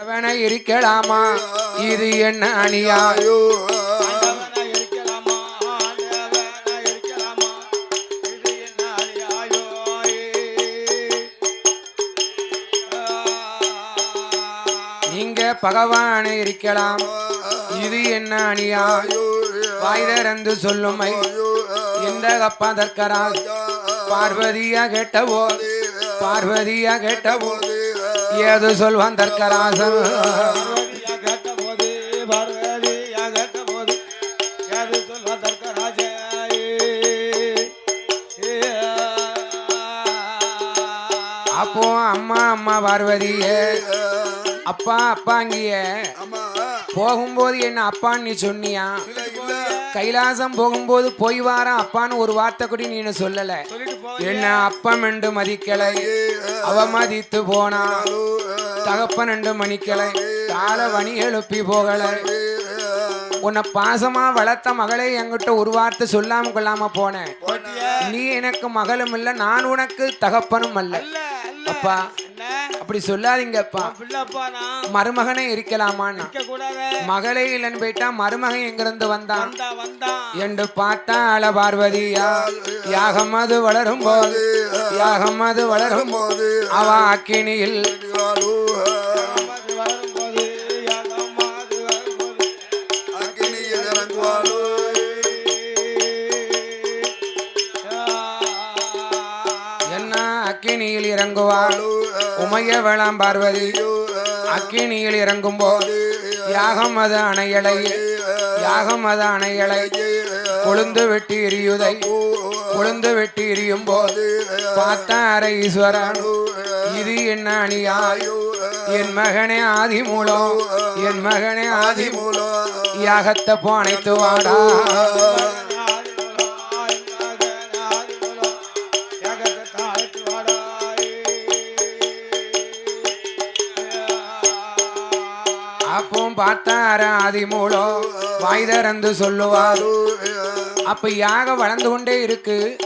அவனை இருக்கலாமா இது என்ன அணியாயோ நீங்க பகவானை இருக்கலாம் இது என்ன அநியாயம்? வாய் திறந்து சொல்லுமை. இந்த கப்பா தற்கரால் பார்வதியா கேட்டவோ பார்வதியா கேட்டவோ ஏது சொல்வான் தர்க்கராஜே அப்போ அம்மா அம்மா பார்வதியே அப்பா அப்பாங்கிய போகும்போது என்ன அப்பான்னு நீ சொன்னியா? கைலாசம் போகும்போது போய் வாரம் அப்பான்னு ஒரு வார்த்தை கூட நீ சொல்லல. சொல்லிட்டு போ என்ன அப்பம் என்று மதிக்கலை. அவமதித்து போனா. தகப்பன் என்று மணிக்கலை. கால வணி எழுப்பி போகலை. உன்னை பாசமா வளர்த்த மகளே என்கிட்ட ஒரு வார்த்தை சொல்லாம கொள்ளாம போனேன். நீ எனக்கு மகளும் இல்ல நான் உனக்கு தகப்பனும் அல்ல. அப்பா அப்படி சொல்லாதீங்கப்பா. மருமகனே கூடாது மகளே இல்லைன்னு போயிட்டா மருமகன் எங்கிருந்து வந்தான்? வந்தா வந்தான் என்று பார்த்தா அல பார்வதியா யாகம் அது வளரும் போது யாகம் அது வளரும் போது அவ அக்கினியில் என்ன அக்கினியில் இறங்குவாள்? உமைய வேளாம் பார்வதி. அக்கினியில் இறங்கும் போது யாகம் அது அணையலை. யாகம் அது அணையலை. கொழுந்து வெட்டி எரியுதை. கொழுந்து வெட்டி எரியும் போது பார்த்தார ஈஸ்வரன் இது என்ன அணியாய்? என் மகனே ஆதி மூலம் என் மகனே ஆதி மூலம் யாகத்தை போனைத்து வாடா. அப்பவும் பார்த்தார ஆதி மூலம் வாய் திறந்து சொல்லுவார். அப்ப யாகம் வளர்ந்து கொண்டே இருக்கு.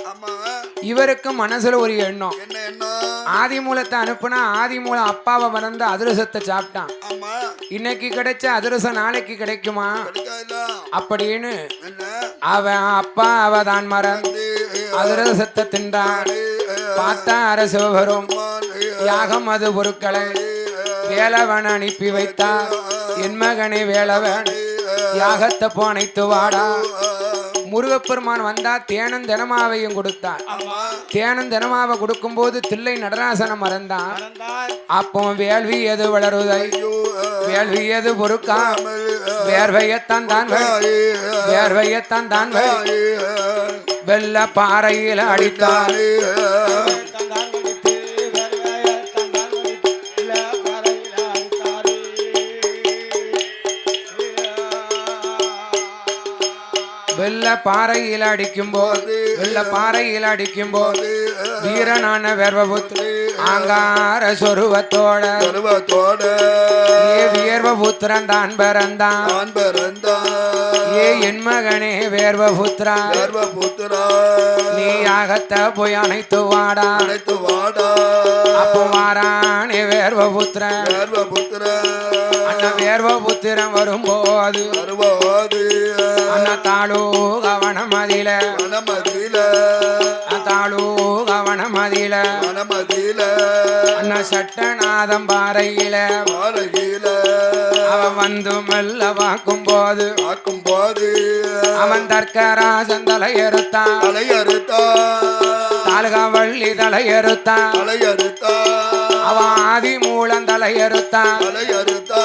இவருக்கு மனசுல ஒரு எண்ணம். ஆதி மூலத்தை அனுப்புனா ஆதி மூலம் அப்பாவை வளர்ந்து அதிரசத்தை சாப்பிட்டான். இன்னைக்கு கிடைச்ச அதிரசம் நாளைக்கு கிடைக்குமா? அப்படின்னு. அவன் அப்பா அவ தான் மறந்து அதிரசத்தை தின்றான். பார்த்தா அரசு வரும் யாகம் அது பொருட்களை வேலவன் அனுப்பி வைத்தான் என் மகனே வேலவன் யாகத்தை போனைத்து வாடா. முருகப்பெருமான் வந்தா தேனும் தினமாவையும் கொடுத்தார் தேனும் தினமாவை கொடுக்கும்போது தில்லை நடராசனை மறந்தான். அப்போ வேள்வி எது வளருதை? வேள்வி எது பொறுக்காம்? வேர்வையத்தான் தான் வேர்வையத்தான் தான் வெள்ள பாறையில் அடித்தார். வெள்ள பாறையில் அடிக்கும் போது வெள்ள பாறையில் அடிக்கும் போது வீரனான வேர்வபுத்து ஆங்கார சொருவத்தோட ஏ வீர்வபுத்திரன் தான் பிறந்தான். ஏ என் மகனே வேர்வபுத்திரா நீ யாகத்தை போய் அணைத்து வாடா. அப்போ வாரானே வேர்வபுத்திரன். அண்ணன் வேர்வபுத்திரன் வரும்போது அண்ணன் தாளோ கவனம் அதில தாளோ கவனம் அதில அண்ணன் சட்டநாதம் பாறையில. அவன் வந்து மெல்ல வாக்கும் போது அவன் தர்க்கராசன் தலையறுத்தான் தலையறுத்தா. தாலுகா வள்ளி தலையறுத்தான் தலையறுத்தா. அவன் ஆதி மூலம் தலையறுத்தான் தலையறுத்தா.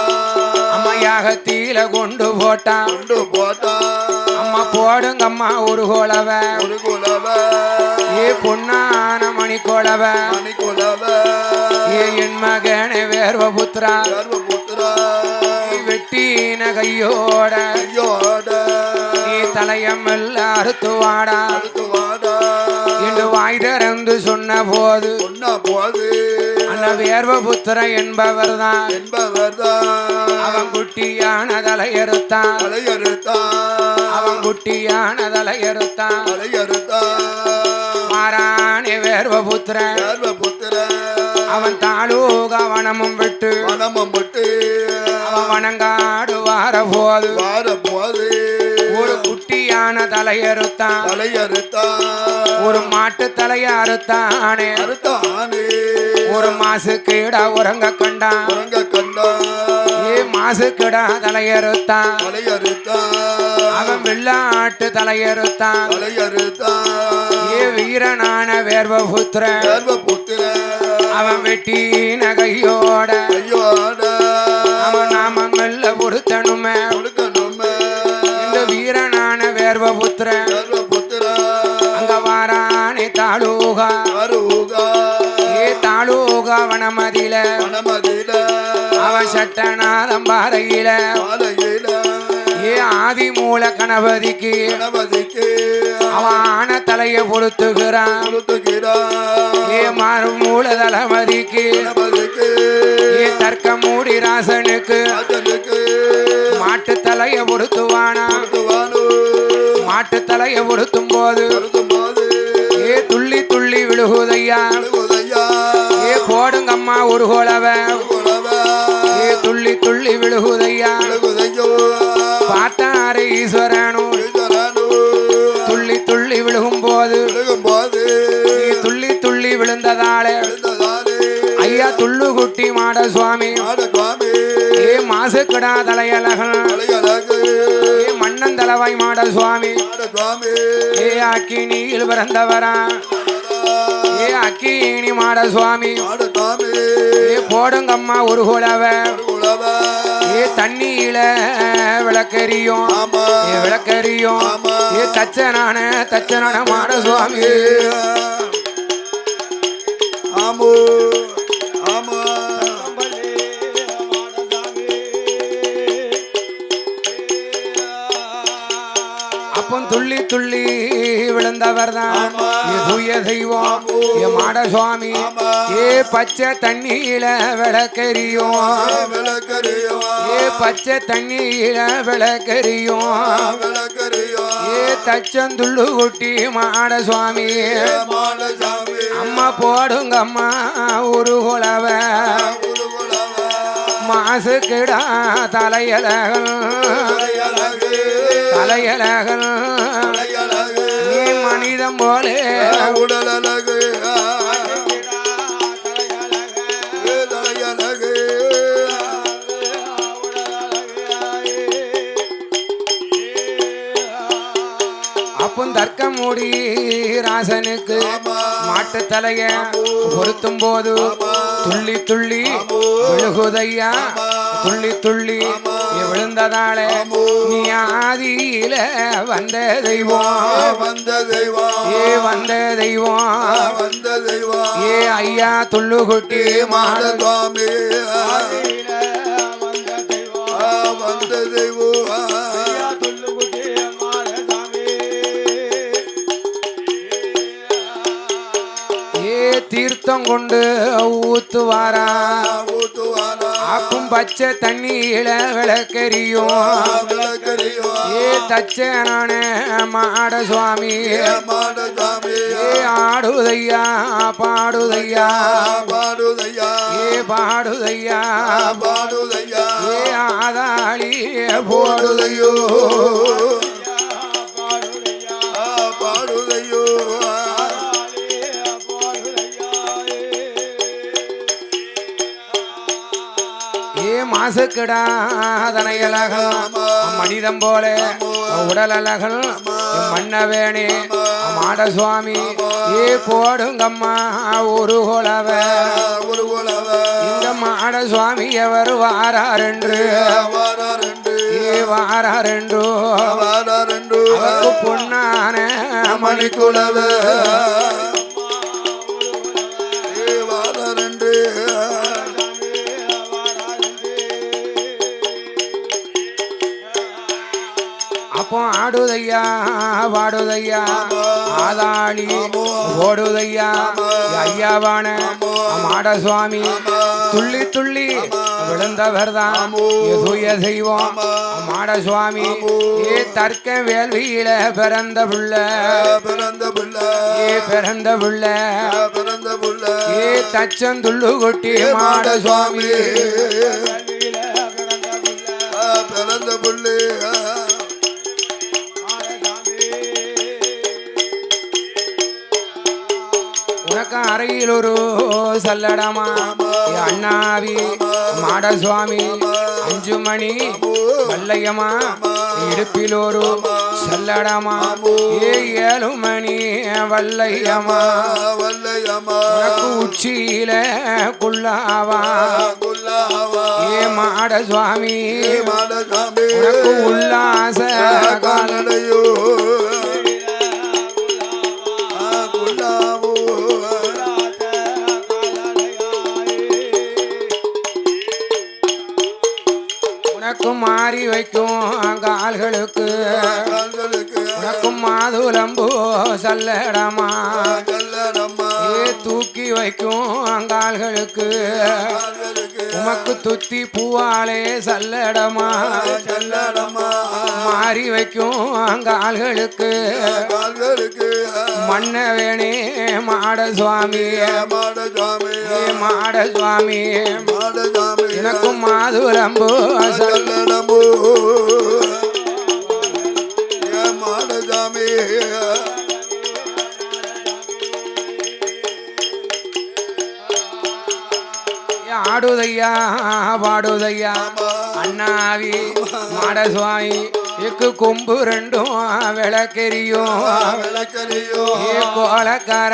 அம்மையாக தீல கொண்டு போட்டான். கொண்டு போட்டா அம்மா போடுங்கம்மா ஒரு கோலவ. ஒரு குலவ. ஏ பொன்னான மணி கோலவ மணி குலவ ஏ என் மகனே வேர்வபுத்ரா சர்வபுத்திரா நீ வெட்டின கையோட. ஐயோட நீ தலையமெல்ல அறுத்து வாடா. அடுத்து வாடா என்று வாய் திறந்து சொன்ன போது பொன்னா போது அண்ண வேர்வபுத்திர என்பவர் தான் என்பவர்தான். அவன் குட்டியான தலையறுத்தான். தலையறுத்தா அவன் குட்டியான தலையறுத்தான். தலையறுத்தா மாறானே வேர்வபுத்திரன். சேர்வ புத்திர அவன் தாலூக வனமும் விட்டு மனமம் விட்டு அவன் வனங்காடு வார போது வார போது ஒரு குட்டியான தலையறுத்தான். தலையறுத்தான். ஒரு மாட்டு தலைய அறுத்தானே. அறுத்தானே. ஒரு மாசு கீடா உறங்க கண்டான். உறங்க கண்டான். ஏ மாசு கீடா தலையறுத்தான். தலையறுத்தான். அவன் வெள்ளாட்டு தலையறுத்தான். தலையறுத்தான். ஏ வீரனான வேர்வபுத்திரன். சேர்வ புத்திர அவன் வெட்டி நகையோட ஐயோட அவன் நாம மெல்ல பொருத்தனுமே சட்டநாதம் பாறையில ஏ ஆதி மூல கணபதிக்கு கணபதிக்கு. அவன் தலைய பொருத்துகிறான். ஏ மாறு மூல தளபதிக்கு ஏ தர்க்க மூடி ராசனுக்கு. மாட்டு தலைய பொருத்துவானா? மாட்டு தலைய பொருத்தும் போது ஏ துள்ளி துள்ளி விழுகுதையா? ஏ போடுங்கம்மா ஒரு கோலவ. குலவ ஏ துள்ளி துள்ளி விழுகுதையா? பார்த்தாரே ஈஸ்வரனும் ஈஸ்வரனு. துள்ளி துள்ளி விழுகும் போது துள்ளி துள்ளி விழுந்ததாலே ஐயா துள்ளு குட்டி மாட சுவாமி ஏ மாசு கிடா தலையழகன் மன்னன் தலைவாய் மாட சுவாமி ஏ அக்கினியில் பிறந்தவரா ஏ அக்கினி மாட சுவாமி போடுங்கம்மா ஒரு குலவ ஏ தண்ணியில விளக்கெரியும் விளக்கெரியும் ஆமா. ஏ தச்சனான தச்சனான மாட சுவாமி ஆமா. துள்ளி துள்ளி விழுந்தவர் தான். தூய தெய்வம் ஏ மாட சுவாமி. ஏ பச்சை தண்ணியில விளக்கெரியும் ஏ பச்சை தண்ணியில விளக்கெரியும் ஏ தச்சந்துள்ளு குட்டி மாட சுவாமி. மாட சாமி அம்மா ஒரு குலவ. மாசு கிடா தலையலகன் நீ மனிதம் போலே. உடலழகு அழகு தர்க்க மூடி ராசனுக்கு மாட்டு தலைய பொருத்தும் போது துள்ளி துள்ளி விழுகுதையா? துள்ளி துள்ளி நீ விழுந்ததாலே நீ ஆதியில வந்த தெய்வம் வந்த தெய்வம் ஏ வந்த தெய்வம் வந்த தெய்வம் ஏ ஐயா துள்ளுகுட்டி மாட மாடு சுவாமி வந்த தெய்வம் ஏ தீர்த்தம் கொண்டு ஊத்துவாரா. ஆக்கும் பச்சை தண்ணியில விளக்கெரியும் ஏ தச்சனான மாட சுவாமி ஏ ஆடுதையா பாடுதையா. பாடுதையா. ஏ பாடுதையா. பாடுதையா. ஏ ஆதாளி பாடுதையோ. ஏ மாசுக்கிடா தனையலகன் மனிதம் போல உடல் அழகல் மன்னவேணே மாட சுவாமி ஏ போடுங்கம்மா ஒரு குலவ. ஒரு குலவ இந்த மாட சுவாமி எவர் வாராரென்று? வாராரெண்டு ஏ வாராரென்று? பொன்னான மணிக்குலவ. அப்போ ஆடுதையா பாடுதையா. ஆதாளி ஓடுதையா. ஐயாவான மாட சுவாமி துள்ளி துள்ளி விழுந்தவர் தான். தூய தெய்வம் ஆமா. மாட சுவாமி ஏ தர்க்க வேள்வியில பிறந்த புள்ள. பிறந்த புள்ள. ஏ பிறந்த புள்ள. பிறந்த புள்ள. ஏ தச்சந்துள்ளு கொட்டி மாட அறையில் ஒரு சல்லடமா. அண்ணாவி மாடசுவாமி அஞ்சு மணி வல்லையமா இடுப்பில் ஒரு சல்லடமா. ஏ ஏழு மணி வல்லையமா வல்லையம்மா உச்சியில குள்ளாவா. குல்லாவா ஏ மாட சுவாமி மாடசாமி உனக்கு உல்லாச காலடையோ உனக்கு மாறி வைக்கும் கால்களுக்கு உனக்கும் மாதுளம்பு சல்லடமா. தூக்கி வைக்கும் கால்களுக்கு உமக்கு துத்தி பூவாலே சல்லடமா. கல்லடம்மா மாறி வைக்கும் கால்களுக்கு மன்னவேணே மாட சுவாமி மாடசாமி ஏ மாட சுவாமி எனக்கும் மாதுளம்பு சல்ல பாடுதையா அண்ணாவி மாடசுவாமி எக்கு கொம்பு ரெண்டும் விளக்கெரியும். விளக்கறியோ ஏ கோலக்கார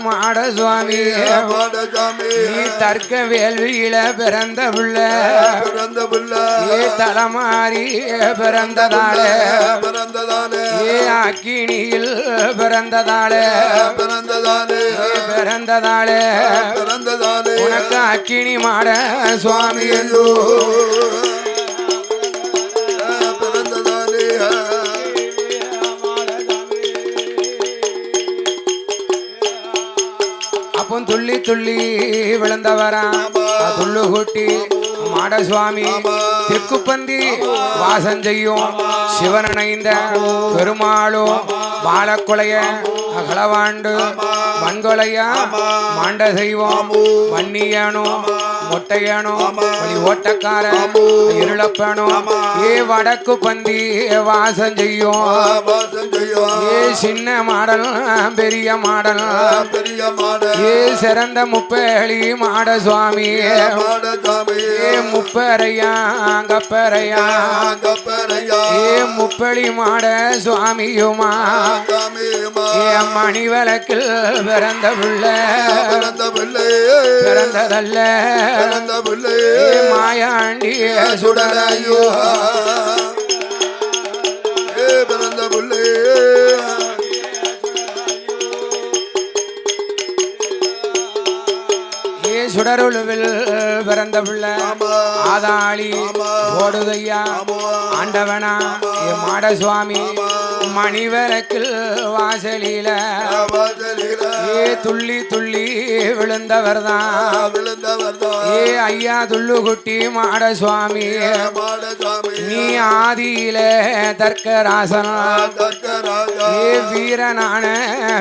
மாட சுவாமி நீ தர்க்க வேள்வியில பிறந்த புள்ள. பிறந்த புள்ள. ஏ தலைமாறி பிறந்ததாலே. பிறந்ததானே ஏ அக்கினியில் பிறந்ததாலே. பிறந்ததானே ஏ பிறந்ததாலே. பிறந்ததானே உனக்கு அக்கினி மாட சுவாமி ஐயோ. சொல்லி துள்ளி விழுந்தவரா. துள்ளு கூட்டி மாட சுவாமி தெக்குப்பந்தி வாசம் செய்யும். சிவனணைந்த பெருமாளும் பாலக்குலைய அகலவாண்டு மண்கொலையா மாண்ட செய்வோம். மண்ணியனும் மொட்டையனும் வழி ஓட்டக்கார இருளப்பனும் ஏ வடக்கு பந்தி வாசம் செய்யும். ஏ சின்ன மாடல் பெரிய மாடல். பெரிய மாட ஏ சிறந்த முப்பேளி மாட சுவாமி. ஏ முப்பரையா கப்பரையா கப்பரையா ஏ முப்பளி மாட சுவாமியுமா. ஏ மணி விளக்கில் பிறந்த புள்ள. பிறந்த பிள்ளை. பிறந்ததல்ல. பிறந்த பிள்ளை ஏ மாயாண்டி சுடலையோ. ஏ பிறந்த பிள்ளை ஏ சுடருளுவில் பிறந்த புள்ள ஆதாளி ஓடுதையா ஆண்டவனா. ஏ மாட சுவாமி மணி விளக்கில் வாசலில வாசலில. ஏ துள்ளி துள்ளி விழுந்தவர்தான். விழுந்தவர்தான். ஏ ஐயா துள்ளு குட்டி மாட சுவாமி நீ ஆதியில தர்க்கராசனா. ஏ வீரனான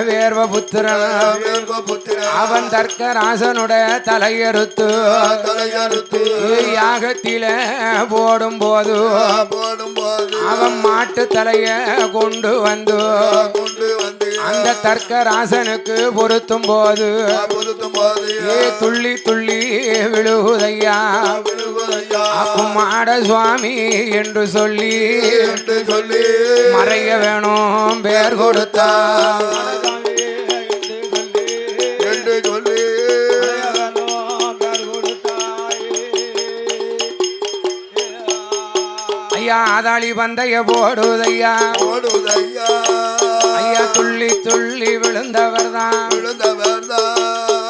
வேர்வபுத்திரன். வேர்வபுத்திர அவன் தர்க்கராசனுடைய தலையறுத்து தலையறுத்து ஏ யாகத்தில போடும்போது போடும்போது. அவன் மாட்டு தலைய கொண்டு வந்து கொண்டு வந்து அந்த தர்க்கராசனுக்கு பொருத்தும் போது பொருத்தும் போது. ஏ துள்ளி துள்ளி விழுகுதையா? மாட சுவாமி என்று சொல்லி சொல்லி மறைய வேணும் பேர் கொடுத்தா. என்று சொல்லி ஐயா ஆதாளி பந்தய போடுதையா? ஓடுதையா ஐயா துள்ளி துள்ளி விழுந்தவர் தான் விழுந்தவர் தான்